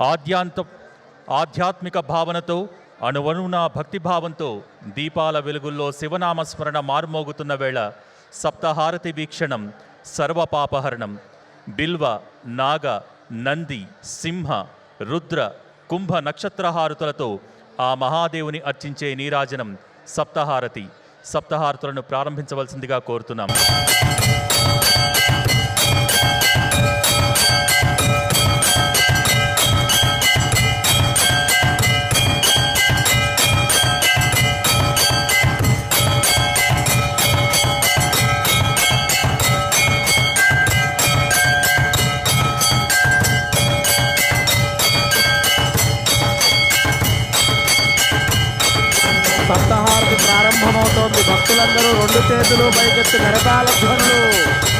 ఆద్యాంత ఆధ్యాత్మిక భావనతో అణువణువున భక్తిభావంతో దీపాల వెలుగుల్లో శివనామస్మరణ మారుమోగుతున్న వేళ సప్తహారతి వీక్షణం సర్వపాపహరణం. బిల్వ నాగ నంది సింహ రుద్ర కుంభ నక్షత్రహారతులతో ఆ మహాదేవుని అర్చించే నీరాజనం సప్తహారతి. సప్తహారతులను ప్రారంభించవలసిందిగా కోరుతున్నాం. రెండు చేతులు పైకెత్తి కరతాళ ధ్వనులు.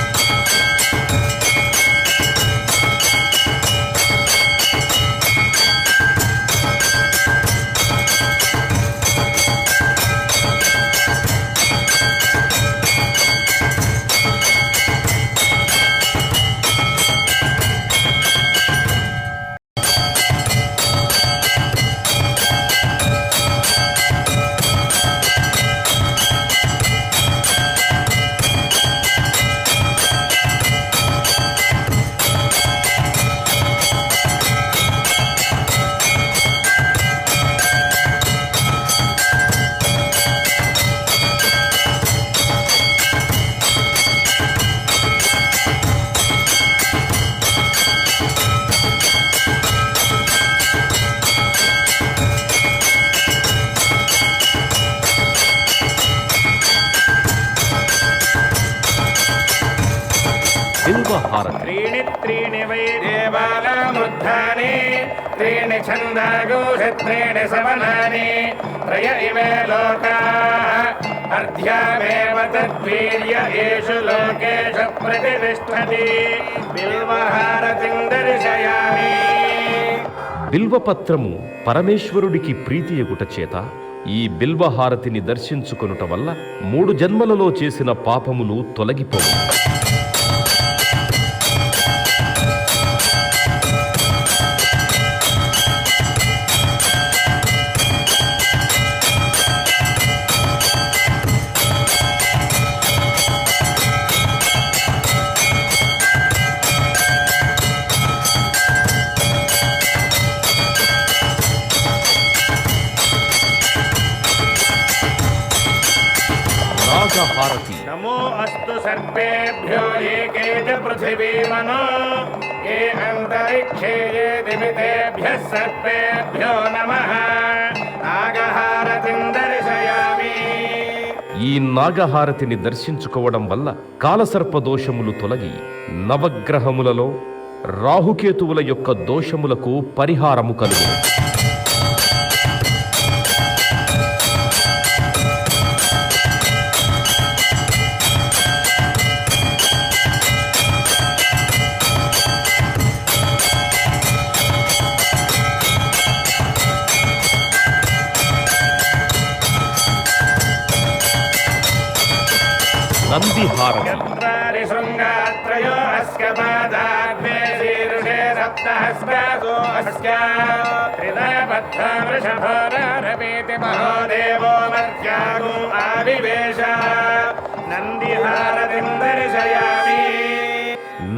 త్రీణి త్రీణి వై దేవాలముద్ధాని త్రీణి త్రీణి సమనాని త్రయ ఇవే లోకా అర్ధ్యామేవ తద్వీర్య ఏషు లోకేషు ప్రతిష్టతి. బిల్వహారతిం దర్శయామి బిల్వపత్రము పరమేశ్వరుడికి ప్రీతియగుట చేత ఈ బిల్వహారతిని దర్శించుకొనుట వల్ల మూడు జన్మలలో చేసిన పాపములు తొలగిపోవు. భారతి నమో అస్తు సర్వేభ్యో ఏ పృథివీ మనో ఏ అంతరిక్షే ఏ దిమితేభ్య సర్వేభ్యో నమ. నాగహారతిం దర్శయామి. ఈ నాగహారతిని దర్శించుకోవడం వల్ల కాలసర్ప దోషములు తొలగి నవగ్రహములలో రాహుకేతువుల యొక్క దోషములకు పరిహారము కలుగుతుంది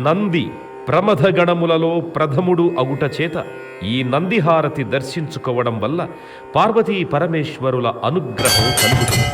నంది ప్రమథ గణములలో నంది ప్రథముడు అగుట చేత ఈ నందిహారతి దర్శించుకోవడం వల్ల పార్వతీ పరమేశ్వరుల అనుగ్రహం కలుగుతుంది.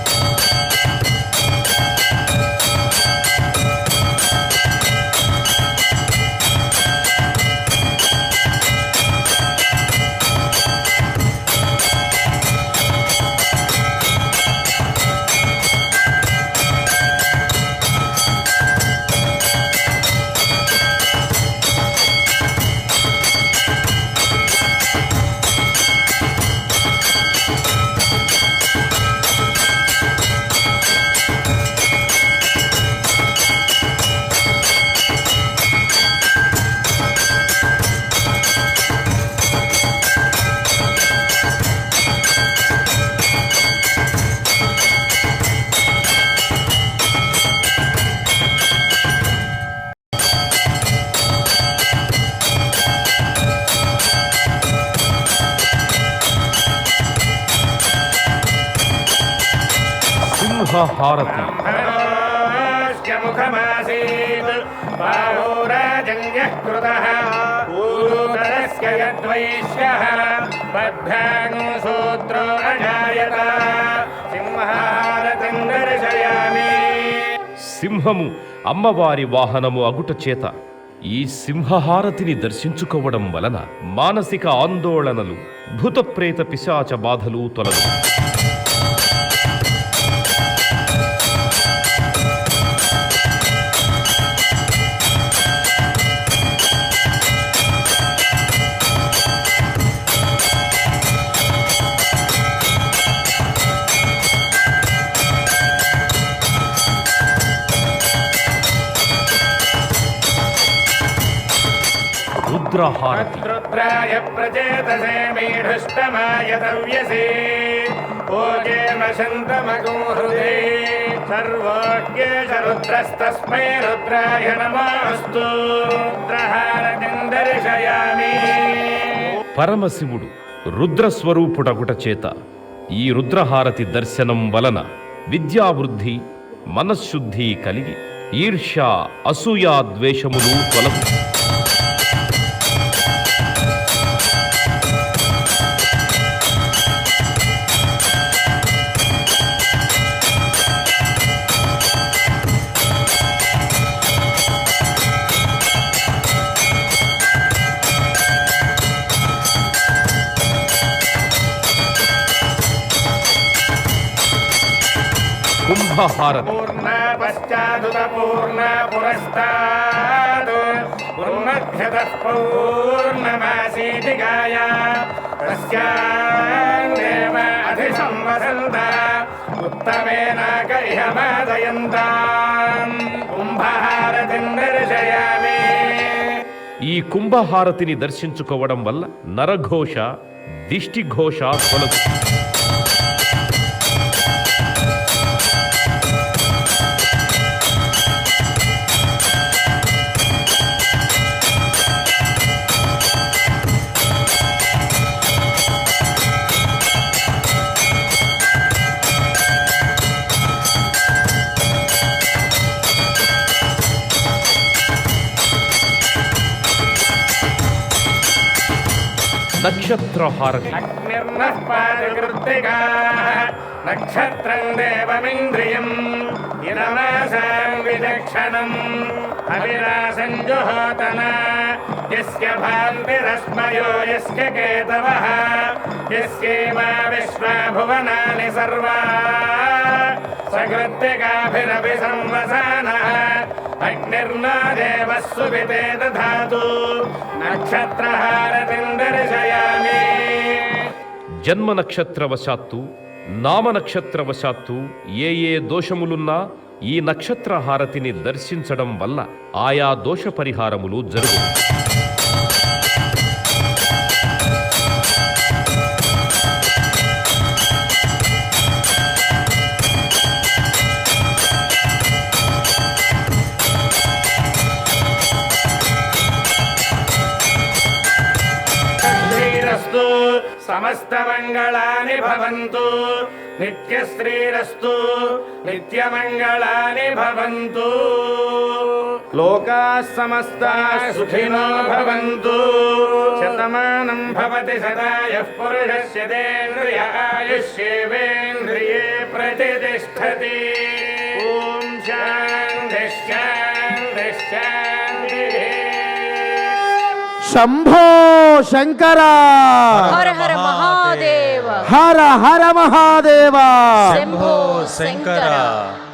సింహహారతి సూత్రో అజాయత. సింహారతిం దర్శయామి సింహము అమ్మవారి వాహనము అగుట చేత ఈ సింహహారతిని దర్శించుకోవడం వలన మానసిక ఆందోళనలు భూతప్రేత పిశాచ బాధలు తొలగు. హృదే రుద్రస్తస్మై రుద్రాయ దర్శయామి పరమశివుడు రుద్రస్వరూపుడగుట చేత ఈ రుద్రహారతి దర్శనం వలన విద్యావృద్ధి మనశ్శుద్ధి కలిగి ఈర్ష్య అసూయా ద్వేషములు తొలగు కుంభహారతి పూర్ణ పశ్చాదుత పూర్ణ పురస్తాద్ ఉన్మధ్యతః పౌర్ణమాసీతి గాయ తస్యాన్నేవ అధిసంవసంత కుంభహారతిం దర్శయామి. ఈ కుంభహారతిని దర్శించుకోవడం వల్ల నరఘోష దిష్టిఘోష తొలగు నక్షత్రహారతి. నక్షత్రం దేవమింద్రియం ఇనమాసాం విచక్షణం అవిరాసం జుహోతన యస్య భాంతిరస్మయో యస్య కేతవः యస్యేమా విశ్వా భువనాని సర్వా సకృత్తికాభిరపి సంవసానः జన్మ నక్షత్రవశాత్తు నామ నక్షత్రవశాత్తు ఏ ఏ దోషములున్నా ఈ నక్షత్ర హారతిని దర్శించడం వల్ల ఆయా దోష పరిహారములు జరుగుతాయి సమస్తమంగళాని భవంతు. నిత్యశ్రీరస్తు నిత్యమంగళాని భవంతు. లోకా సమస్తా సుఖినో భవంతు. శతమానం భవతి శతాయ పురుషస్య దేంద్రియ ఆయుష్యేవేంద్రియే ప్రతిష్టతి. ఓం శాంతి శాంతి శాంతి శంభో శంకర! హర హర మహాదేవ! హర హర మహాదేవ! శంభో శంకర! శంకర